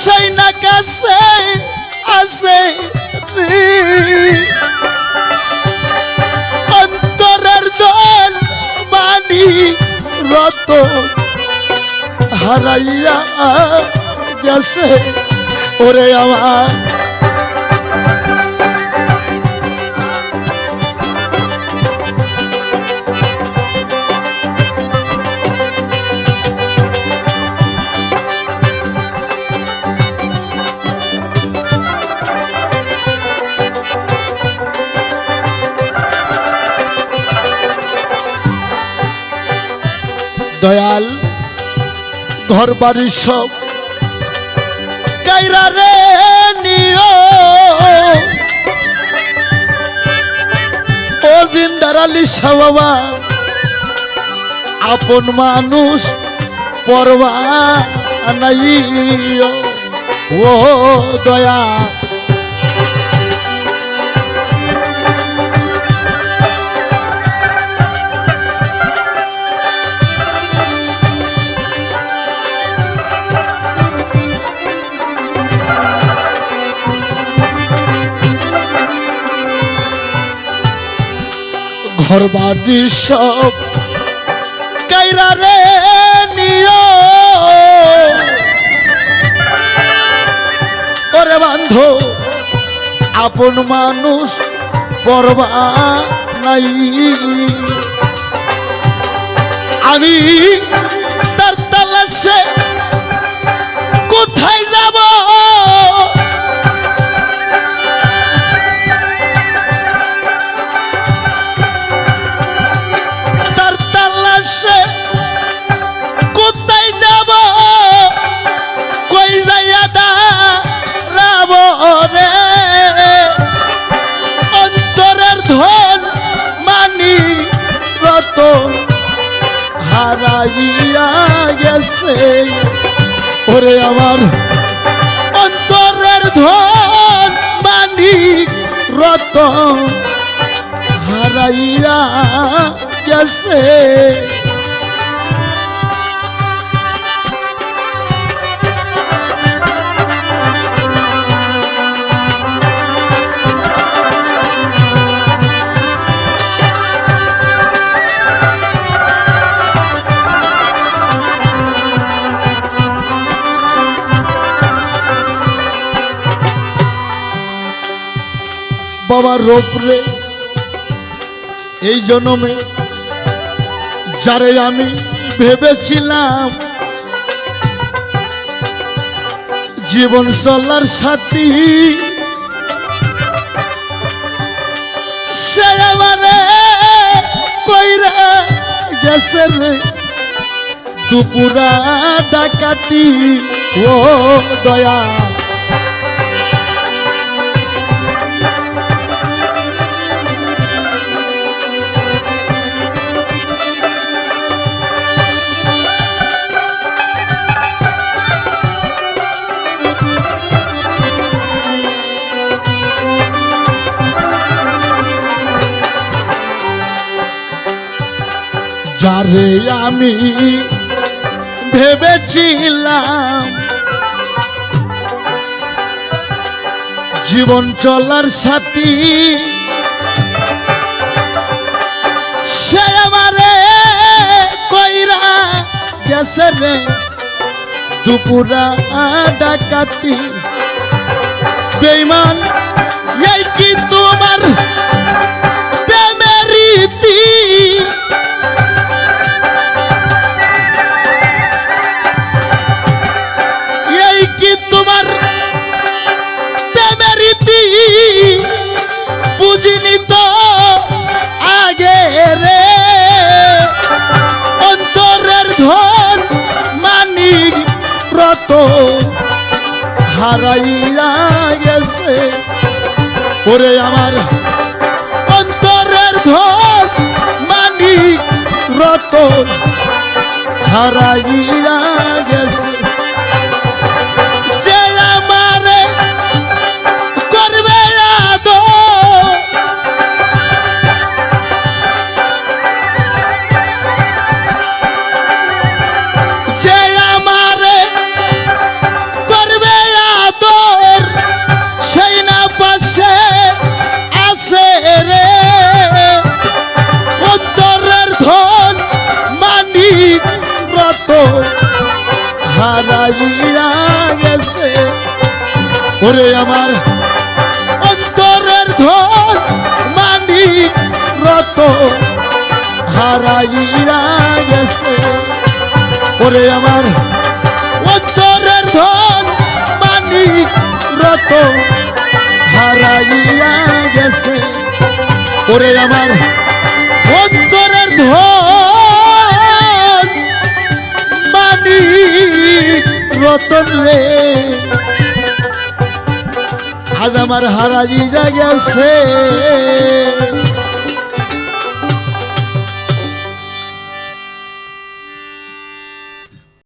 সেই না কাছে আছে অন্তরের দল মানি রত হারাইয়া গেছে। ওরে আমার দয়াল ঘর বাড়ি সব। কাইরা রে ও জিন্দার আলী বাবা আপন মানুষ পরবা নাই ও দয়া ঘর বাড়ি সব কাইরা রে নিও ওরে বান্ধ, আপন মানুষ পরবা নাই। আমি তার তালাশে কোথায় যাব? হারাইয়া গেছে। ওরে আমার অন্তরের ধন মানিক রত হারাইয়া গেছে। বাবার রোপরে এই জন্মে যারে আমি ভেবেছিলাম, জীবন চলার সাথী, সে আমারে কইরা গেছে দুপুরা ডাকাতি, ও দয়া যারে আমি ভেবেছিলাম জীবন চলার সাথী। সে আমারে কইরা গেছে রে দুপুরা ডাকাতি। বেইমান এই কি তোমার হারাইয়া গেছে। ওরে আমার অন্তরের ধর মানিক রত হারাইয়া গেছে। হারাইয়া গেছে। ওরে আমার অন্তরের ধন মানিক রত হারাইয়া গেছে। ওরে আমার অন্তরের ধন মানিক রত হারাইয়া গেছে। ওরে আমার অন্তরের ধন রতন রে। আজ আমার হারাইয়া গেছে।